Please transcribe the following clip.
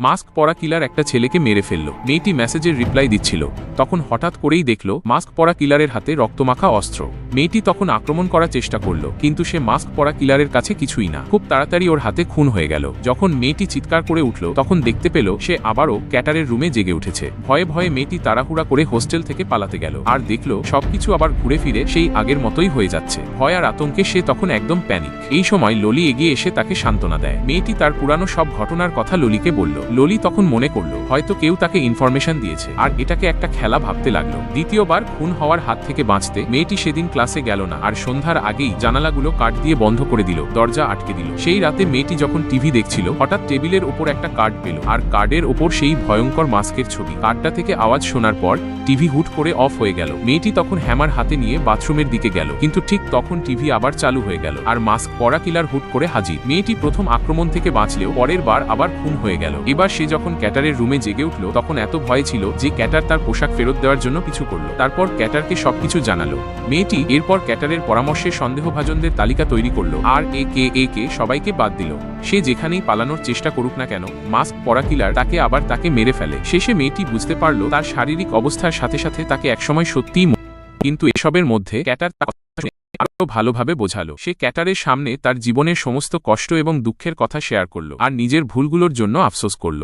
Mask পরা কিলার একটা ছেলেকে মেরে ফেলল। মেয়েটি মেসেজের রিপ্লাই দিচ্ছিল। তখন হঠাৎ করেই দেখল, মাস্ক পরা কিলারের হাতে রক্তমাখা অস্ত্র। মেয়েটি তখন আক্রমণ করার চেষ্টা করল, কিন্তু সে মাস্ক পরা কিলারের কাছে কিছুই না। খুব তাড়াতাড়ি ওর হাতে খুন হয়ে গেল। যখন মেয়েটি চিৎকার করে উঠল, তখন দেখতে পেল, সে আবারও ক্যাটারের রুমে জেগে উঠেছে। ভয়ে ভয়ে মেয়েটি তাড়াহুড়া করে হোস্টেল থেকে পালাতে গেল। আর দেখল, সবকিছু আবার ঘুরে ফিরে সেই আগের মতোই হয়ে যাচ্ছে। ভয় আর আতঙ্কে সে তখন একদম প্যানিক এই সময় ললি এগিয়ে এসে তাকে সান্ত্বনা দেয়। মেয়েটি তার পুরানো সব ঘটনার কথা ললিকে বলল। ললি তখন মনে করল, হয়তো কেউ তাকে ইনফরমেশন দিয়েছে। আর এটাকে একটা খেলা ভাবতে লাগল। দ্বিতীয়বার খুন হওয়ার হাত থেকে বাঁচতে মেয়েটি সেদিন ক্লাসে গেল না, আর সন্ধ্যার আগেই জানালাগুলো কাঠ দিয়ে বন্ধ করে দিল, দরজা আটকে দিল। সেই রাতে মেয়েটি যখন টিভি দেখছিল, হঠাৎ টেবিলের ওপর একটা কার্ড পেল। আর কার্ডের ওপর সেই ভয়ঙ্কর মাস্কের ছবি। কার্ডটা থেকে আওয়াজ শোনার পর টিভি হুট করে অফ হয়ে গেল। মেয়েটি তখন হ্যামার হাতে নিয়ে বাথরুমের দিকে গেল। কিন্তু ঠিক তখন টিভি আবার চালু হয়ে গেল। আর মাস্ক পরা কিলার হুট করে হাজির। মেয়েটি প্রথম আক্রমণ থেকে বাঁচলেও পরের বার আবার খুন হয়ে গেল। এবার সে যখন ক্যাটারের রুমে জেগে উঠল, তখন এত ভয় ছিল যে ক্যাটার তার পোশাক ফেরত দেওয়ার জন্য কিছু করল। তারপর ক্যাটারকে সবকিছু জানালো। মেয়েটি এরপর ক্যাটারের পরামর্শে সন্দেহভাজনদের তালিকা তৈরি করল। আর, এ, কে এ, কে সবাইকে বাদ দিল। সে যেখানেই পালানোর চেষ্টা করুক না কেন, মাস্ক পরা কিলার তাকে আবার তাকে মেরে ফেলে। শেষে মেয়েটি বুঝতে পারল তার শারীরিক অবস্থার সাথে সাথে তাকে একসময় সত্যিই কিন্তু এসবের মধ্যে ক্যাটার শুনে ভালোভাবে বোঝালো। সে ক্যাটারের সামনে তার জীবনের সমস্ত কষ্ট এবং দুঃখের কথা শেয়ার করল আর নিজের ভুলগুলোর জন্য আফসোস করল।